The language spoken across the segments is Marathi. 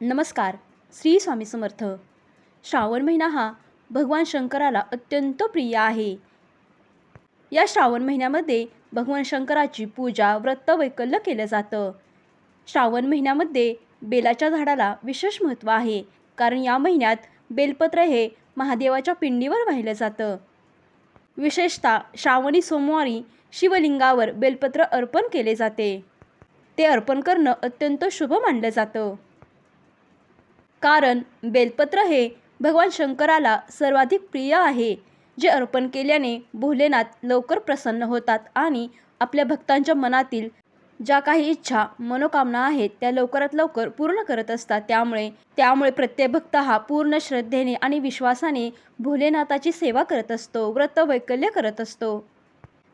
नमस्कार श्री स्वामी समर्थ. श्रावण महिना हा भगवान शंकराला अत्यंत प्रिय आहे. या श्रावण महिन्यामध्ये भगवान शंकराची पूजा व्रत वैकल्य केलं जातं. श्रावण महिन्यामध्ये बेलाच्या झाडाला विशेष महत्त्व आहे कारण या महिन्यात बेलपत्र हे महादेवाच्या पिंडीवर वाहिलं जातं. विशेषतः श्रावणी सोमवारी शिवलिंगावर बेलपत्र अर्पण केले जाते. ते अर्पण करणं अत्यंत शुभ मानलं जातं. कारण बेलपत्र हे भगवान शंकराला सर्वाधिक प्रिय आहे जे अर्पण केल्याने भोलेनाथ लवकर प्रसन्न होतात आणि आपल्या भक्तांच्या मनातील ज्या काही इच्छा मनोकामना आहेत त्या लवकरात लवकर पूर्ण करत असतात. त्यामुळे त्यामुळे प्रत्येक भक्त हा पूर्ण श्रद्धेने आणि विश्वासाने भोलेनाथाची सेवा करत असतो व्रत वैकल्य करत असतो.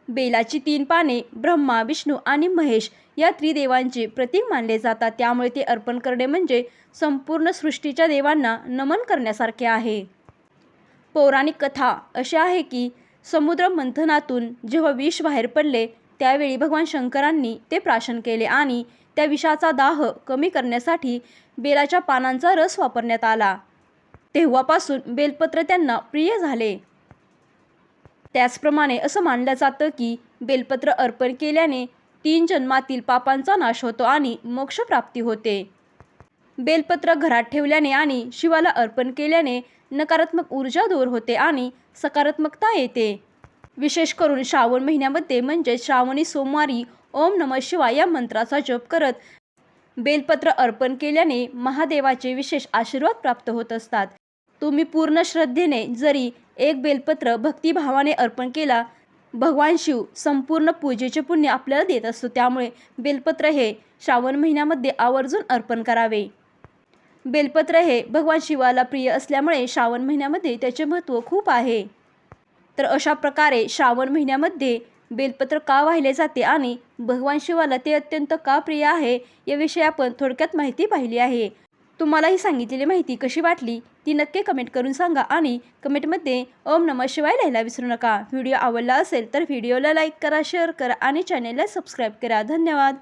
बेलाची तीन पाने ब्रह्मा विष्णू आणि महेश या त्रिदेवांचे प्रतीक मानले जातात. त्यामुळे ते अर्पण करणे म्हणजे संपूर्ण सृष्टीच्या देवांना नमन करण्यासारखे आहे. पौराणिक कथा अशी आहे की समुद्र मंथनातून जेव्हा विष बाहेर पडले त्यावेळी भगवान शंकरांनी ते प्राशन केले आणि त्या विषाचा दाह कमी करण्यासाठी बेलाच्या पानांचा रस वापरण्यात आला. तेव्हापासून बेलपत्र त्यांना प्रिय झाले. त्याचप्रमाणे असं मानलं जातं की बेलपत्र अर्पण केल्याने तीन जन्मातील पापांचा नाश होतो आणि मोक्षप्राप्ती होते. बेलपत्र घरात ठेवल्याने आणि शिवाला अर्पण केल्याने नकारात्मक ऊर्जा दूर होते आणि सकारात्मकता येते. विशेष करून श्रावण महिन्यामध्ये म्हणजे श्रावणी सोमवारी ओम नम शिवाय या मंत्राचा जप करत बेलपत्र अर्पण केल्याने महादेवाचे विशेष आशीर्वाद प्राप्त होत असतात. तुम्ही पूर्ण श्रद्धेने जरी एक बेलपत्र भक्तिभावाने अर्पण केला. भगवान शिव संपूर्ण पूजेचे पुण्य आपल्याला देत असतो. त्यामुळे बेलपत्र हे श्रावण महिन्यामध्ये आवर्जून अर्पण करावे. बेलपत्र हे भगवान शिवाला प्रिय असल्यामुळे श्रावण महिन्यामध्ये त्याचे महत्त्व खूप आहे. तर अशा प्रकारे श्रावण महिन्यामध्ये बेलपत्र का वाहिले जाते आणि भगवान शिवाला ते अत्यंत का प्रिय आहे याविषयी आपण थोडक्यात माहिती पाहिली आहे. तुम्हाला ही सांगितलेली माहिती कशी वाटली ती नक्की कमेंट करून सांगा आणि कमेंटमध्ये ओम नमः शिवाय लिहायला विसरू नका. व्हिडिओ आवडला असेल तर व्हिडिओला लाईक करा शेअर करा आणि चॅनेलला सबस्क्राईब करा. धन्यवाद!